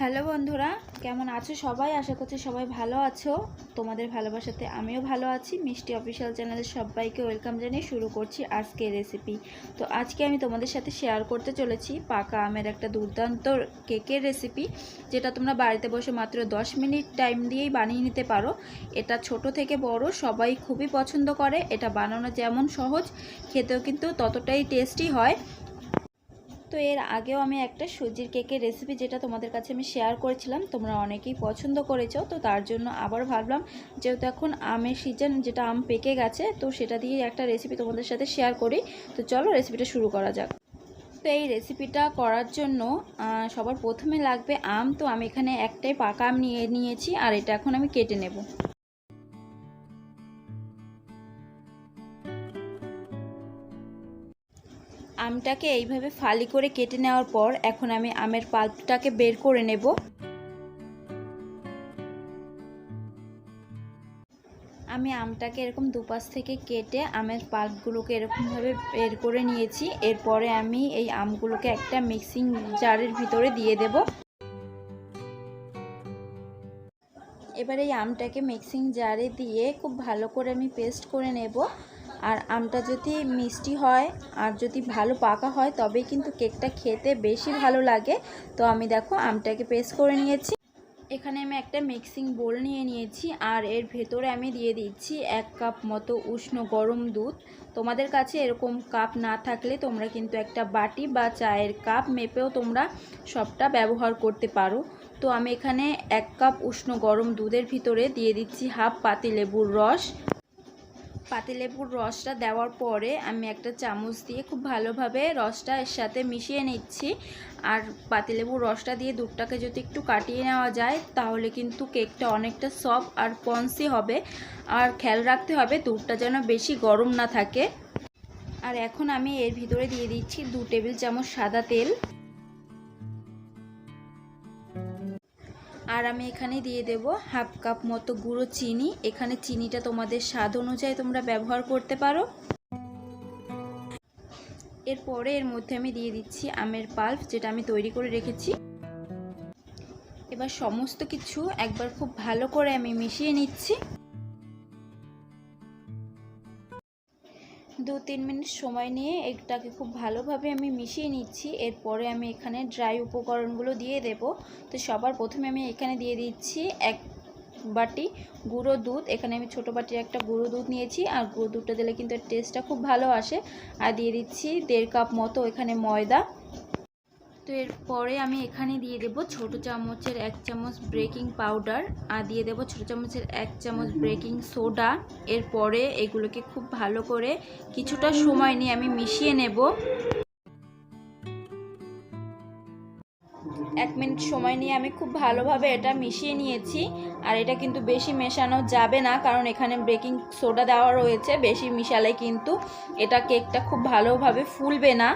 Hello বন্ধুরা, কেমন আছো সবাই? আশা করছি সবাই ভালো আছো। তোমাদের ভালোবাসাতে আমিও ভালো আছি। মিষ্টি অফিসিয়াল চ্যানেলের সবাইকে ওয়েলকাম জানিয়ে শুরু করছি আজকে রেসিপি। তো আজকে আমি তোমাদের সাথে শেয়ার করতে চলেছি পাকা আমের একটা দুর্দান্ত কেকের রেসিপি, যেটা তোমরা বাড়িতে বসে মাত্র 10 মিনিট টাইম দিয়েই বানিয়ে নিতে পারো। এটা ছোট থেকে বড়, সবাই খুবই পছন্দ করে। এটা বানানো যেমন সহজ, খেতেও কিন্তু ততটাই টেস্টি হয়। তো এর আগেও আমি একটা সুজির কেকের রেসিপি যেটা তোমাদের কাছে আমি শেয়ার করেছিলাম, তোমরা অনেকেই পছন্দ করেছ, তো তার জন্য আবার ভাবলাম যেহেতু এখন আমের সিজন যেটা আম পেকে গেছে, তো সেটা দিয়ে একটা রেসিপি তোমাদের সাথে শেয়ার করি। তো চলো রেসিপিটা শুরু করা যাক। তো এই রেসিপিটা করার জন্য সবার প্রথমে লাগবে আম, তো আমি এখানে একটাই পাকা আম নিয়ে নিয়েছি, আর এটা এখন আমি কেটে নেব। আমটাকে এইভাবে ফালি করে কেটে নেওয়ার পর এখন আমি আমের পাল্পটাকে বের করে নেব। আমি আমটাকে এরকম দুপাশ থেকে কেটে আমের পাল্পগুলোকে এরকমভাবে বের করে নিয়েছি। এরপরে আমি এই আমগুলোকে একটা মিক্সিং জারের ভিতরে দিয়ে দেব। এবার এই আমটাকে মিক্সিং জারে দিয়ে খুব ভালো করে আমি পেস্ট করে নেব। আর আমটা যদি মিষ্টি হয় আর যদি ভালো পাকা হয়, তবে কিন্তু কেকটা খেতে বেশি ভালো লাগে। তো আমি দেখো আমটাকে পেস্ট করে নিয়েছি। এখানে আমি একটা মিক্সিং বোল নিয়ে নিয়েছি আর এর ভেতরে আমি দিয়ে দিচ্ছি এক কাপ মতো উষ্ণ গরম দুধ। তোমাদের কাছে এরকম কাপ না থাকলে তোমরা কিন্তু একটা বাটি বা চায়ের কাপ মেপেও তোমরা সবটা ব্যবহার করতে পারো। তো আমি এখানে এক কাপ উষ্ণ গরম দুধের ভিতরে দিয়ে দিচ্ছি হাফ পাতি লেবুর রস। পাতিলেবুর রসটা দেওয়ার পরে আমি একটা চামচ দিয়ে খুব ভালোভাবে রসটা এর সাথে মিশিয়ে নিচ্ছি। আর পাতিলেবুর রসটা দিয়ে দুধটাকে যদি একটু কাটিয়ে নেওয়া যায়, তাহলে কিন্তু কেকটা অনেকটা সফট আর পন্সি হবে। আর খেয়াল রাখতে হবে, দুধটা যেন বেশি গরম না থাকে। আর এখন আমি এর ভিতরে দিয়ে দিচ্ছি দু টেবিল চামচ সাদা তেল। আর আমি এখানে দিয়ে দেব হাফ কাপ মতো গুঁড়ো চিনি। এখানে চিনিটা তোমাদের স্বাদ অনুযায়ী তোমরা ব্যবহার করতে পারো। এরপরে এর মধ্যে আমি দিয়ে দিচ্ছি আমের পাল্প, যেটা আমি তৈরি করে রেখেছি। এবার সমস্ত কিছু একবার খুব ভালো করে আমি মিশিয়ে নিচ্ছি। দু তিন মিনিট সময় নিয়ে এটাকে খুব ভালোভাবে আমি মিশিয়ে নিচ্ছি। এরপরে আমি এখানে ড্রাই উপকরণগুলো দিয়ে দেব। তো সবার প্রথমে আমি এখানে দিয়ে দিচ্ছি এক বাটি গুঁড়ো দুধ। এখানে আমি ছোটো বাটির একটা গুঁড়ো দুধ নিয়েছি আর গুঁড়ো দুধটা দিলে কিন্তু টেস্টটা খুব ভালো আসে। আর দিয়ে দিচ্ছি দেড় কাপ মতো এখানে ময়দা। তো এরপরে আমি এখানে দিয়ে দেব ছোট চামচের এক চামচ বেকিং পাউডার আর দিয়ে দেব ছোট চামচের এক চামচ বেকিং সোডা এরপরে এগুলোকে খুব ভালো করে কিছুটা সময় নিয়ে আমি মিশিয়ে নেব। এক মিনিট সময় নিয়ে আমি খুব ভালোভাবে এটা মিশিয়ে নিয়েছি। আর এটা কিন্তু বেশি মেশানো যাবে না, কারণ এখানে বেকিং সোডা দেওয়া রয়েছে, বেশি মিশালে কিন্তু এটা কেকটা খুব ভালোভাবে ফুলবে না।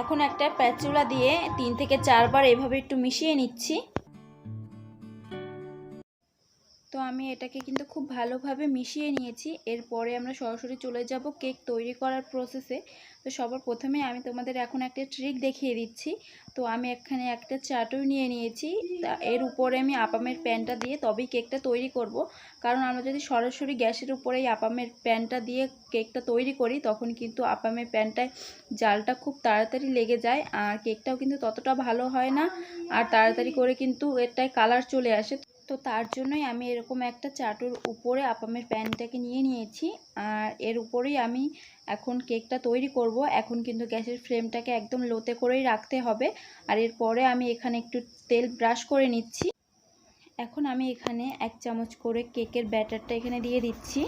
এখন একটা প্যাচুলা দিয়ে তিন থেকে চারবার এভাবে একটু মিশিয়ে নিচ্ছি। তো আমি এটাকে কিন্তু খুব ভালোভাবে মিশিয়ে নিয়েছি। এরপরে আমরা সরাসরি চলে যাব কেক তৈরি করার প্রসেসে তো সবার প্রথমে আমি তোমাদের এখন একটা ট্রিক দেখিয়ে দিচ্ছি। তো আমি এখানে একটা চাটুই নিয়ে নিয়েছি। তা এর উপরে আমি আপামের প্যানটা দিয়ে তবেই কেকটা তৈরি করব। কারণ আমরা যদি সরাসরি গ্যাসের উপরে এই আপামের প্যানটা দিয়ে কেকটা তৈরি করি, তখন কিন্তু আপামের প্যানটায় জালটা খুব তাড়াতাড়ি লেগে যায়। আর কেকটাও কিন্তু ততটা ভালো হয় না। আর তাড়াতাড়ি করে কিন্তু এরটায় কালার চলে আসে। তো তার জন্যই আমি এরকম একটা চাটুর উপরে আপামের প্যানটাকে নিয়ে নিয়েছি। আর এর উপরেই আমি এখন কেকটা তৈরি করব। এখন কিন্তু গ্যাসের ফ্লেমটাকে একদম লোতে করেই রাখতে হবে। আর এরপরে আমি এখানে একটু তেল ব্রাশ করে নিচ্ছি। এখন আমি এখানে এক চামচ করে কেকের ব্যাটারটা এখানে দিয়ে দিচ্ছি।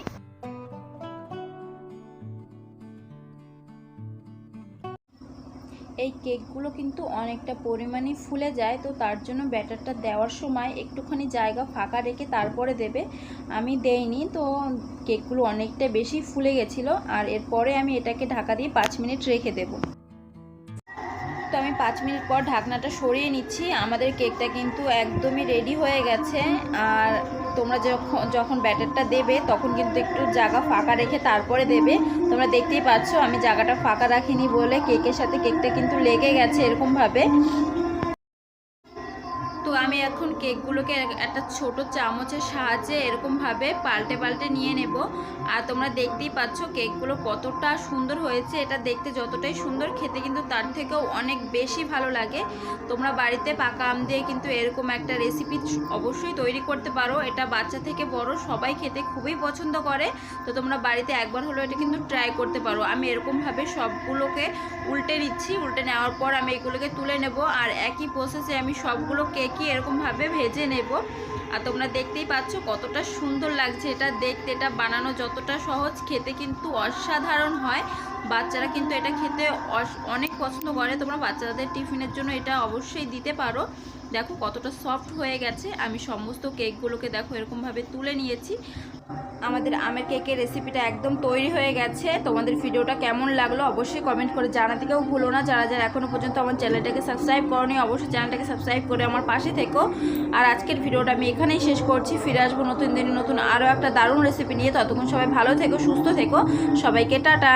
এই কেকগুলো কিন্তু অনেকটা পরিমাণে ফুলে যায়, তো তার জন্য ব্যাটারটা দেওয়ার সময় একটুখানি জায়গা ফাঁকা রেখে তারপরে দেবে। আমি দেইনি, তো কেকগুলো অনেকটা বেশি ফুলে গেছিল, আর এরপরে আমি এটাকে ঢাকা দিয়ে পাঁচ মিনিট রেখে দেবো। তো আমি পাঁচ মিনিট পর ঢাকনাটা সরিয়ে নিচ্ছি, আমাদের কেকটা কিন্তু একদমই রেডি হয়ে গেছে, আর তোমরা যখন যখন ব্যাটারটা দেবে, তখন কিন্তু একটু জায়গা ফাঁকা রেখে তারপরে দেবে। তোমরা দেখতেই পাচ্ছ, আমি জায়গাটা ফাঁকা রাখিনি বলে কেকের সাথে কেকটা কিন্তু লেগে গেছে এরকমভাবে। আমি এখন কেকগুলোকে একটা ছোট চামচের সাহায্যে এরকমভাবে পাল্টে পাল্টে নিয়ে নেব। আর তোমরা দেখতেই পাচ্ছ কেকগুলো কতটা সুন্দর হয়েছে। এটা দেখতে যতটাই সুন্দর, খেতে কিন্তু তার থেকেও অনেক বেশি ভালো লাগে। তোমরা বাড়িতে পাকা আম দিয়ে কিন্তু এরকম একটা রেসিপি অবশ্যই তৈরি করতে পারো। এটা বাচ্চা থেকে বড়, সবাই খেতে খুবই পছন্দ করে। তো তোমরা বাড়িতে একবার হলেও এটা কিন্তু ট্রাই করতে পারো। আমি এরকমভাবে সবগুলোকে উল্টে নিচ্ছি। উল্টে নেওয়ার পর আমি এগুলোকে তুলে নেব। আর একই প্রসেসে আমি সবগুলো কেকই এরকমভাবে ভেজে নেব। আর তোমরা দেখতেই পাচ্ছ কতটা সুন্দর লাগছে এটা দেখতে। এটা বানানো যতটা সহজ, খেতে কিন্তু অসাধারণ হয়। বাচ্চারা কিন্তু এটা খেতে অনেক পছন্দ করে। তোমরা বাচ্চাদের টিফিনের জন্য এটা অবশ্যই দিতে পারো। দেখো কতটা সফট হয়ে গেছে। আমি সমস্ত কেকগুলোকে দেখো এরকমভাবে তুলে নিয়েছি। আমাদের আমের কেকের রেসিপিটা একদম তৈরি হয়ে গেছে। তোমাদের ভিডিওটা কেমন লাগল অবশ্যই কমেন্ট করে জানাতে কেউ ভুলো না। যারা যারা এখনও পর্যন্ত আমার চ্যানেলটাকে সাবস্ক্রাইব করনি, অবশ্যই চ্যানেলটাকে সাবস্ক্রাইব করে আমার পাশে থেকো। আর আজকের ভিডিওটা আমি এখানেই শেষ করছি। ফিরে আসব নতুন দিনে নতুন আরও একটা দারুণ রেসিপি নিয়ে। ততক্ষণ সবাই ভালো থেকো, সুস্থ থেকো। সবাইকে টাটা।